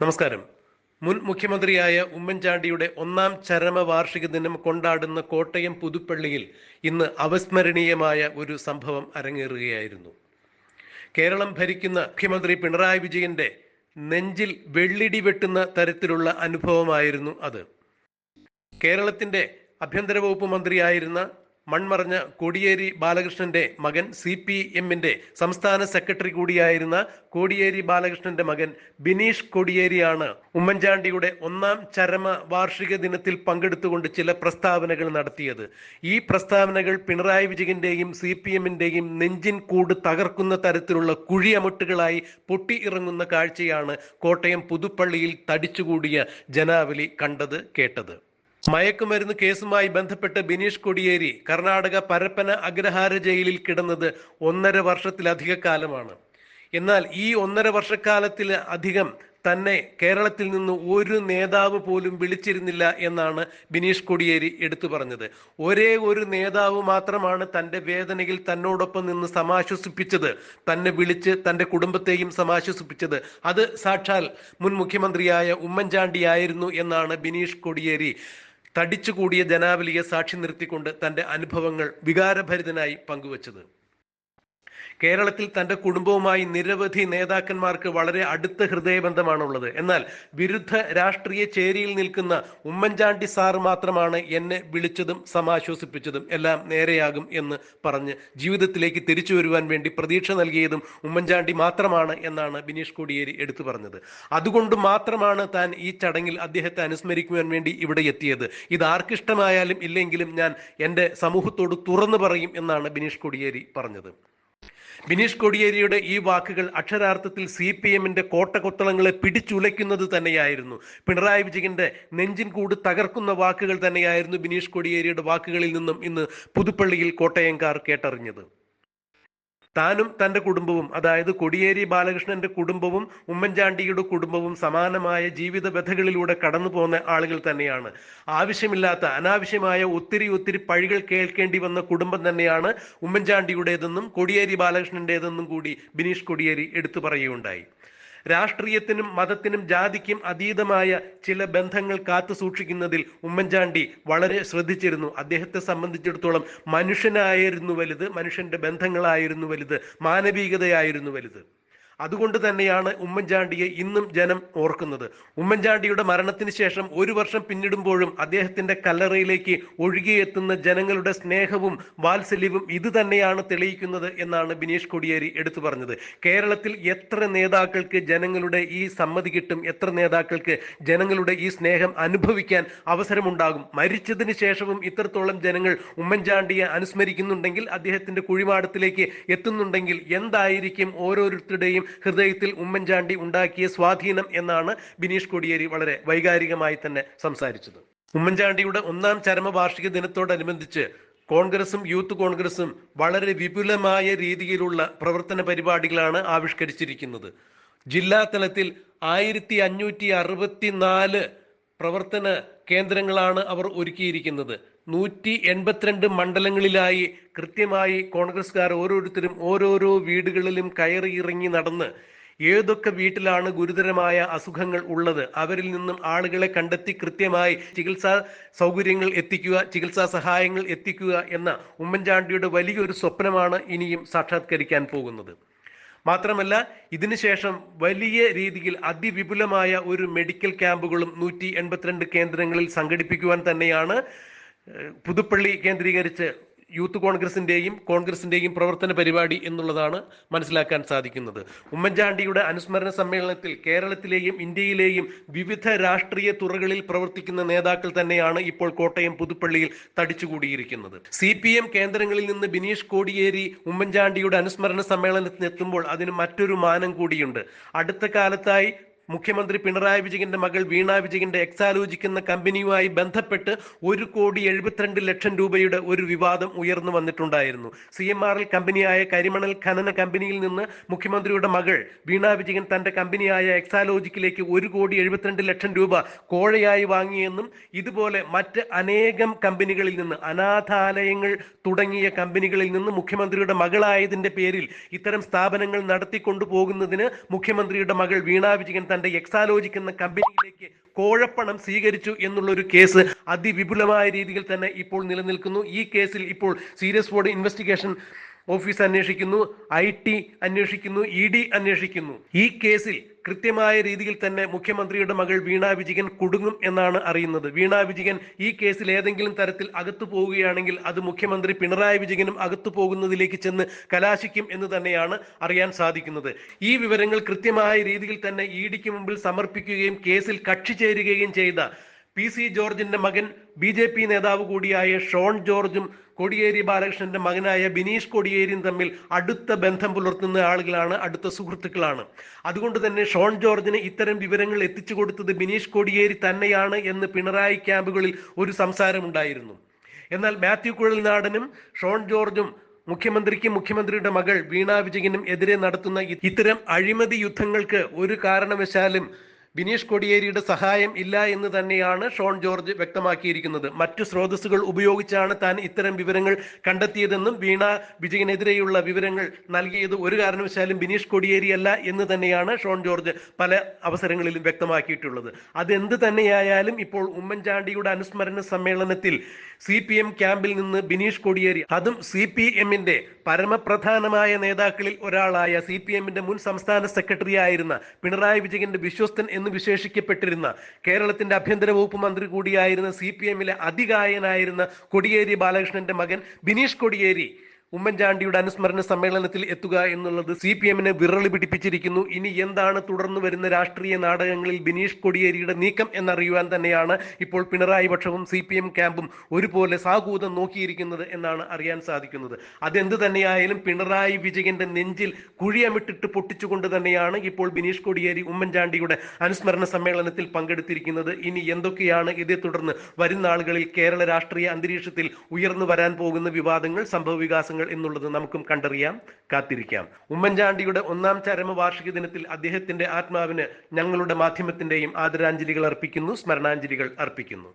നമസ്കാരം. മുൻ മുഖ്യമന്ത്രിയായ ഉമ്മൻചാണ്ടിയുടെ ഒന്നാം ചരമ വാർഷിക ദിനം കൊണ്ടാടുന്ന കോട്ടയം പുതുപ്പള്ളിയിൽ ഇന്ന് അവസ്മരണീയമായ ഒരു സംഭവം അരങ്ങേറുകയായിരുന്നു. കേരളം ഭരിക്കുന്ന മുഖ്യമന്ത്രി പിണറായി വിജയന്റെ നെഞ്ചിൽ വെള്ളിടി വെട്ടുന്ന തരത്തിലുള്ള അനുഭവമായിരുന്നു അത്. കേരളത്തിന്റെ ആഭ്യന്തര വകുപ്പ് മന്ത്രിയായിരുന്ന മൺമറഞ്ഞ കോടിയേരി ബാലകൃഷ്ണന്റെ മകൻ സി പി എമ്മിന്റെ സംസ്ഥാന സെക്രട്ടറി കൂടിയായിരുന്ന കോടിയേരി ബാലകൃഷ്ണന്റെ മകൻ ബിനീഷ് കോടിയേരിയാണ് ഉമ്മൻചാണ്ടിയുടെ ഒന്നാം ചരമ വാർഷിക ദിനത്തിൽ പങ്കെടുത്തുകൊണ്ട് ചില പ്രസ്താവനകൾ നടത്തിയത്. ഈ പ്രസ്താവനകൾ പിണറായി വിജയന്റെയും സി പി എമ്മിന്റെയും നെഞ്ചിൻ കൂട് തകർക്കുന്ന തരത്തിലുള്ള കുഴിയമുട്ടുകളായി പൊട്ടി ഇറങ്ങുന്ന കാഴ്ചയാണ് കോട്ടയം പുതുപ്പള്ളിയിൽ തടിച്ചുകൂടിയ ജനാവലി കണ്ടത് കേട്ടത്. മയക്കുമരുന്ന് കേസുമായി ബന്ധപ്പെട്ട് ബിനീഷ് കൊടിയേരി കർണാടക പരപ്പന അഗ്രഹാര ജയിലിൽ കിടന്നത് ഒന്നര വർഷത്തിലധിക കാലമാണ് എന്നാൽ ഈ ഒന്നര വർഷക്കാലത്തിൽ അധികം തന്നെ കേരളത്തിൽ നിന്ന് ഒരു നേതാവ് പോലും വിളിച്ചിരുന്നില്ല എന്നാണ് ബിനീഷ് കൊടിയേരി എടുത്തു പറഞ്ഞത്. ഒരേ ഒരു നേതാവ് മാത്രമാണ് തന്റെ വേദനയിൽ തന്നോടൊപ്പം നിന്ന് സമാശ്വസിപ്പിച്ചത് തന്നെ വിളിച്ച് തന്റെ കുടുംബത്തെയും സമാശ്വസിപ്പിച്ചത്. അത് സാക്ഷാൽ മുൻ മുഖ്യമന്ത്രിയായ ഉമ്മൻചാണ്ടിയായിരുന്നു എന്നാണ് ബിനീഷ് കൊടിയേരി തടിച്ചുകൂടിയ ജനാവലിയെ സാക്ഷി നിർത്തിക്കൊണ്ട് തന്റെ അനുഭവങ്ങൾ വികാരഭരിതനായി പങ്കുവച്ചത്. കേരളത്തിൽ തന്റെ കുടുംബവുമായി നിരവധി നേതാക്കന്മാർക്ക് വളരെ അടുത്ത ഹൃദയബന്ധമാണുള്ളത്. എന്നാൽ വിരുദ്ധ രാഷ്ട്രീയ ചേരിയിൽ നിൽക്കുന്ന ഉമ്മൻചാണ്ടി സാർ മാത്രമാണ് എന്നെ വിളിച്ചതും സമാശ്വസിപ്പിച്ചതും എല്ലാം നേരെയാകും എന്ന് പറഞ്ഞ് ജീവിതത്തിലേക്ക് തിരിച്ചു വരുവാൻ വേണ്ടി പ്രതീക്ഷ നൽകിയതും ഉമ്മൻചാണ്ടി മാത്രമാണ് എന്നാണ് ബിനീഷ് കോടിയേരി എടുത്തു പറഞ്ഞത്. അതുകൊണ്ട് മാത്രമാണ് താൻ ഈ ചടങ്ങിൽ അദ്ദേഹത്തെ അനുസ്മരിക്കുവാൻ വേണ്ടി ഇവിടെ എത്തിയത്. ഇത് ആർക്കിഷ്ടമായാലും ഇല്ലെങ്കിലും ഞാൻ എന്റെ സമൂഹത്തോട് തുറന്നു പറയും എന്നാണ് ബിനീഷ് കോടിയേരി പറഞ്ഞത്. ബിനീഷ് കോടിയേരിയുടെ ഈ വാക്കുകൾ അക്ഷരാർത്ഥത്തിൽ സി പി എമ്മിന്റെ കോട്ടകൊത്തളങ്ങളെ പിടിച്ചുലയ്ക്കുന്നത് തന്നെയായിരുന്നു. പിണറായി വിജയന്റെ നെഞ്ചിൻ കൂട് തകർക്കുന്ന വാക്കുകൾ തന്നെയായിരുന്നു ബിനീഷ് കോടിയേരിയുടെ വാക്കുകളിൽ നിന്നും ഇന്ന് പുതുപ്പള്ളിയിൽ കോട്ടയംകാർ കേട്ടറിഞ്ഞത്. താനും തന്റെ കുടുംബവും അതായത് കൊടിയേരി ബാലകൃഷ്ണന്റെ കുടുംബവും ഉമ്മൻചാണ്ടിയുടെ കുടുംബവും സമാനമായ ജീവിത വ്യഥകളിലൂടെ കടന്നു പോകുന്ന ആളുകൾ തന്നെയാണ്. ആവശ്യമില്ലാത്ത അനാവശ്യമായ ഒത്തിരി ഒത്തിരി പഴികൾ കേൾക്കേണ്ടി വന്ന കുടുംബം തന്നെയാണ് ഉമ്മൻചാണ്ടിയുടേതെന്നും കൊടിയേരി ബാലകൃഷ്ണന്റേതെന്നും കൂടി ബിനീഷ് കൊടിയേരി എടുത്തു പറയുകയുണ്ടായി. രാഷ്ട്രീയത്തിനും മതത്തിനും ജാതിക്കും അതീതമായ ചില ബന്ധങ്ങൾ കാത്തു സൂക്ഷിക്കുന്നതിൽ ഉമ്മൻചാണ്ടി വളരെ ശ്രദ്ധിച്ചിരുന്നു. അദ്ദേഹത്തെ സംബന്ധിച്ചിടത്തോളം മനുഷ്യനായിരുന്നു വലുത് മനുഷ്യന്റെ ബന്ധങ്ങളായിരുന്നു വലുത് മാനവികതയായിരുന്നു വലുത്. അതുകൊണ്ട് തന്നെയാണ് ഉമ്മൻചാണ്ടിയെ ഇന്നും ജനം ഓർക്കുന്നത്. ഉമ്മൻചാണ്ടിയുടെ മരണത്തിന് ശേഷം ഒരു വർഷം പിന്നിടുമ്പോഴും അദ്ദേഹത്തിന്റെ കല്ലറയിലേക്ക് ഒഴുകിയെത്തുന്ന ജനങ്ങളുടെ സ്നേഹവും വാത്സല്യവും ഇത് തന്നെയാണ് തെളിയിക്കുന്നത് എന്നാണ് ബിനീഷ് കൊടിയേരി എടുത്തു പറഞ്ഞത്. കേരളത്തിൽ എത്ര നേതാക്കൾക്ക് ജനങ്ങളുടെ ഈ സമ്മതി കിട്ടും എത്ര നേതാക്കൾക്ക് ജനങ്ങളുടെ ഈ സ്നേഹം അനുഭവിക്കാൻ അവസരമുണ്ടാകും. മരിച്ചതിന് ശേഷവും ഇത്രത്തോളം ജനങ്ങൾ ഉമ്മൻചാണ്ടിയെ അനുസ്മരിക്കുന്നുണ്ടെങ്കിൽ അദ്ദേഹത്തിന്റെ കുഴിമാടത്തിലേക്ക് എത്തുന്നുണ്ടെങ്കിൽ എന്തായിരിക്കും ഓരോരുത്തരുടെയും ഹൃദയത്തിൽ ഉമ്മൻചാണ്ടി ഉണ്ടാക്കിയ സ്വാധീനം എന്നാണ് ബിനീഷ് കോടിയേരി വളരെ വൈകാരികമായി തന്നെ സംസാരിച്ചത്. ഉമ്മൻചാണ്ടിയുടെ ഒന്നാം ചരമവാർഷിക ദിനത്തോടനുബന്ധിച്ച് കോൺഗ്രസും യൂത്ത് കോൺഗ്രസും വളരെ വിപുലമായ രീതിയിലുള്ള പ്രവർത്തന പരിപാടികളാണ് ആവിഷ്കരിച്ചിരിക്കുന്നത്. ജില്ലാ തലത്തിൽ ആയിരത്തി അഞ്ഞൂറ്റി അറുപത്തിനാല് പ്രവർത്തന കേന്ദ്രങ്ങളാണ് അവർ ഒരുക്കിയിരിക്കുന്നത്. നൂറ്റി എൺപത്തിരണ്ട് മണ്ഡലങ്ങളിലായി കൃത്യമായി കോൺഗ്രസ്കാർ ഓരോരുത്തരും ഓരോരോ വീടുകളിലും കയറി ഇറങ്ങി നടന്ന് ഏതൊക്കെ വീട്ടിലാണ് ഗുരുതരമായ അസുഖങ്ങൾ ഉള്ളത് അവരിൽ നിന്നും ആളുകളെ കണ്ടെത്തി കൃത്യമായി ചികിത്സാ സൗകര്യങ്ങൾ എത്തിക്കുക ചികിത്സാ സഹായങ്ങൾ എത്തിക്കുക എന്ന ഉമ്മൻചാണ്ടിയുടെ വലിയൊരു സ്വപ്നമാണ് ഇനിയും സാക്ഷാത്കരിക്കാൻ പോകുന്നത്. മാത്രമല്ല ഇതിനുശേഷം വലിയ രീതിയിൽ അതിവിപുലമായ ഒരു മെഡിക്കൽ ക്യാമ്പുകളും നൂറ്റി എൺപത്തിരണ്ട് കേന്ദ്രങ്ങളിൽ സംഘടിപ്പിക്കുവാൻ തന്നെയാണ് പുതുപ്പള്ളി കേന്ദ്രീകരിച്ച് യൂത്ത് കോൺഗ്രസിന്റെയും കോൺഗ്രസിന്റെയും പ്രവർത്തന പരിപാടി എന്നുള്ളതാണ് മനസ്സിലാക്കാൻ സാധിക്കുന്നത്. ഉമ്മൻചാണ്ടിയുടെ അനുസ്മരണ സമ്മേളനത്തിൽ കേരളത്തിലെയും ഇന്ത്യയിലെയും വിവിധ രാഷ്ട്രീയ തുറകളിൽ പ്രവർത്തിക്കുന്ന നേതാക്കൾ തന്നെയാണ് ഇപ്പോൾ കോട്ടയം പുതുപ്പള്ളിയിൽ തടിച്ചുകൂടിയിരിക്കുന്നത്. സി പി എം കേന്ദ്രങ്ങളിൽ നിന്ന് ബിനീഷ് കോടിയേരി ഉമ്മൻചാണ്ടിയുടെ അനുസ്മരണ സമ്മേളനത്തിന് എത്തുമ്പോൾ അതിന് മറ്റൊരു മാനം കൂടിയുണ്ട്. അടുത്ത കാലത്തായി മുഖ്യമന്ത്രി പിണറായി വിജയന്റെ മകൾ വീണ വിജയന്റെ എക്സാലോചിക്കുന്ന കമ്പനിയുമായി ബന്ധപ്പെട്ട് ഒരു കോടി എഴുപത്തിരണ്ട് ലക്ഷം രൂപയുടെ ഒരു വിവാദം ഉയർന്നു വന്നിട്ടുണ്ടായിരുന്നു. സി എം ആർ എൽ കമ്പനിയായ കരിമണൽ ഖനന കമ്പനിയിൽ നിന്ന് മുഖ്യമന്ത്രിയുടെ മകൾ വീണ വിജയൻ തന്റെ കമ്പനിയായ എക്സാലോജിക്കിലേക്ക് ഒരു കോടി എഴുപത്തിരണ്ട് ലക്ഷം രൂപ കോഴയായി വാങ്ങിയെന്നും ഇതുപോലെ മറ്റ് അനേകം കമ്പനികളിൽ നിന്ന് അനാഥാലയങ്ങൾ തുടങ്ങിയ കമ്പനികളിൽ നിന്ന് മുഖ്യമന്ത്രിയുടെ മകളായതിന്റെ പേരിൽ ഇത്തരം സ്ഥാപനങ്ങൾ നടത്തിക്കൊണ്ടു പോകുന്നതിന് മുഖ്യമന്ത്രിയുടെ മകൾ വീണ വിജയൻ തന്റെ എക്സാലോജിക്കുന്ന കമ്പനിയിലേക്ക് കോഴപ്പണം സ്വീകരിച്ചു എന്നുള്ള ഒരു കേസ് അതിവിപുലമായ രീതിയിൽ തന്നെ ഇപ്പോൾ നിലനിൽക്കുന്നു. ഈ കേസിൽ ഇപ്പോൾ സീരിയസ് ബോർഡ് ഇൻവെസ്റ്റിഗേഷൻ ഓഫീസ് അന്വേഷിക്കുന്നു ഐ ടി അന്വേഷിക്കുന്നു ഇ ഡി അന്വേഷിക്കുന്നു. ഈ കേസിൽ കൃത്യമായ രീതിയിൽ തന്നെ മുഖ്യമന്ത്രിയുടെ മകൾ വീണ വിജയൻ കുടുങ്ങും എന്നാണ് അറിയുന്നത്. വീണ വിജയൻ ഈ കേസിൽ ഏതെങ്കിലും തരത്തിൽ അകത്തു പോവുകയാണെങ്കിൽ അത് മുഖ്യമന്ത്രി പിണറായി വിജയനും അകത്തു പോകുന്നതിലേക്ക് ചെന്ന് കലാശിക്കും എന്ന് തന്നെയാണ് അറിയാൻ സാധിക്കുന്നത്. ഈ വിവരങ്ങൾ കൃത്യമായ രീതിയിൽ തന്നെ ഇ ഡിക്ക് മുമ്പിൽ സമർപ്പിക്കുകയും കേസിൽ കക്ഷി ചേരുകയും ചെയ്ത പി സി ജോർജിന്റെ മകൻ ബി ജെ പി നേതാവ് കൂടിയായ ഷോൺ ജോർജും കോടിയേരി ബാലകൃഷ്ണന്റെ മകനായ ബിനീഷ് കോടിയേരിയും തമ്മിൽ അടുത്ത ബന്ധം പുലർത്തുന്ന ആളുകളാണ് അടുത്ത സുഹൃത്തുക്കളാണ്. അതുകൊണ്ട് തന്നെ ഷോൺ ജോർജിന് ഇത്തരം വിവരങ്ങൾ എത്തിച്ചു കൊടുത്തത് ബിനീഷ് കോടിയേരി തന്നെയാണ് എന്ന് പിണറായി ക്യാമ്പുകളിൽ ഒരു സംസാരമുണ്ടായിരുന്നു എന്നാൽ മാത്യു കുഴൽനാടനും ഷോൺ ജോർജും മുഖ്യമന്ത്രിക്കും മുഖ്യമന്ത്രിയുടെ മകൾ വീണ വിജയനും എതിരെ നടത്തുന്ന ഇത്തരം അഴിമതി യുദ്ധങ്ങൾക്ക് ഒരു കാരണവശാലും ബിനീഷ് കൊടിയേരിയുടെ സഹായം ഇല്ല എന്ന് തന്നെയാണ് ഷോൺ ജോർജ് വ്യക്തമാക്കിയിരിക്കുന്നത്. മറ്റു സ്രോതസ്സുകൾ ഉപയോഗിച്ചാണ് താൻ ഇത്തരം വിവരങ്ങൾ കണ്ടെത്തിയതെന്നും വീണ വിജയനെതിരെയുള്ള വിവരങ്ങൾ നൽകിയത് ഒരു കാരണവശാലും ബിനീഷ് കൊടിയേരി അല്ല എന്ന് തന്നെയാണ് ഷോൺ ജോർജ് പല അവസരങ്ങളിലും വ്യക്തമാക്കിയിട്ടുള്ളത്. അതെന്ത് തന്നെയായാലും ഇപ്പോൾ ഉമ്മൻചാണ്ടിയുടെ അനുസ്മരണ സമ്മേളനത്തിൽ സി പി എം ക്യാമ്പിൽ നിന്ന് ബിനീഷ് കൊടിയേരി അതും സി പി എമ്മിന്റെ പരമപ്രധാനമായ നേതാക്കളിൽ ഒരാളായ സി പി എമ്മിന്റെ മുൻ സംസ്ഥാന സെക്രട്ടറി ആയിരുന്ന പിണറായി വിജയന്റെ വിശ്വസ്തൻ എന്ന് വിശേഷിക്കപ്പെട്ടിരുന്ന കേരളത്തിന്റെ ആഭ്യന്തര വകുപ്പ് മന്ത്രി കൂടിയായിരുന്ന സി പി എമ്മിലെ അതികായനായിരുന്ന കൊടിയേരി ബാലകൃഷ്ണന്റെ മകൻ ബിനീഷ് കൊടിയേരി ഉമ്മൻചാണ്ടിയുടെ അനുസ്മരണ സമ്മേളനത്തിൽ എത്തുക എന്നുള്ളത് സി പി എമ്മിനെ വിറളി പിടിപ്പിച്ചിരിക്കുന്നു. ഇനി എന്താണ് തുടർന്നു വരുന്ന രാഷ്ട്രീയ നാടകങ്ങളിൽ ബിനീഷ് കൊടിയേരിയുടെ നീക്കം എന്നറിയുവാൻ തന്നെയാണ് ഇപ്പോൾ പിണറായി പക്ഷവും സി പി എം ക്യാമ്പും ഒരുപോലെ സാഹൂതം നോക്കിയിരിക്കുന്നത് എന്നാണ് അറിയാൻ സാധിക്കുന്നത്. അതെന്ത് തന്നെയായാലും പിണറായി വിജയന്റെ നെഞ്ചിൽ കുഴിയമിട്ടിട്ട് പൊട്ടിച്ചുകൊണ്ട് തന്നെയാണ് ഇപ്പോൾ ബിനീഷ് കൊടിയേരി ഉമ്മൻചാണ്ടിയുടെ അനുസ്മരണ സമ്മേളനത്തിൽ പങ്കെടുത്തിരിക്കുന്നത്. ഇനി എന്തൊക്കെയാണ് ഇതേ തുടർന്ന് വരുന്ന ആളുകളിൽ കേരള രാഷ്ട്രീയ അന്തരീക്ഷത്തിൽ ഉയർന്നു വരാൻ പോകുന്ന വിവാദങ്ങൾ സംഭവ വികാസങ്ങൾ എന്നുള്ളത് നമുക്കും കണ്ടറിയാം കാത്തിരിക്കാം. ഉമ്മൻചാണ്ടിയുടെ ഒന്നാം ചരമ വാർഷിക ദിനത്തിൽ അദ്ദേഹത്തിന്റെ ആത്മാവിന് ഞങ്ങളുടെ മാധ്യമത്തിന്റെയും ആദരാഞ്ജലികൾ അർപ്പിക്കുന്നു സ്മരണാഞ്ജലികൾ അർപ്പിക്കുന്നു.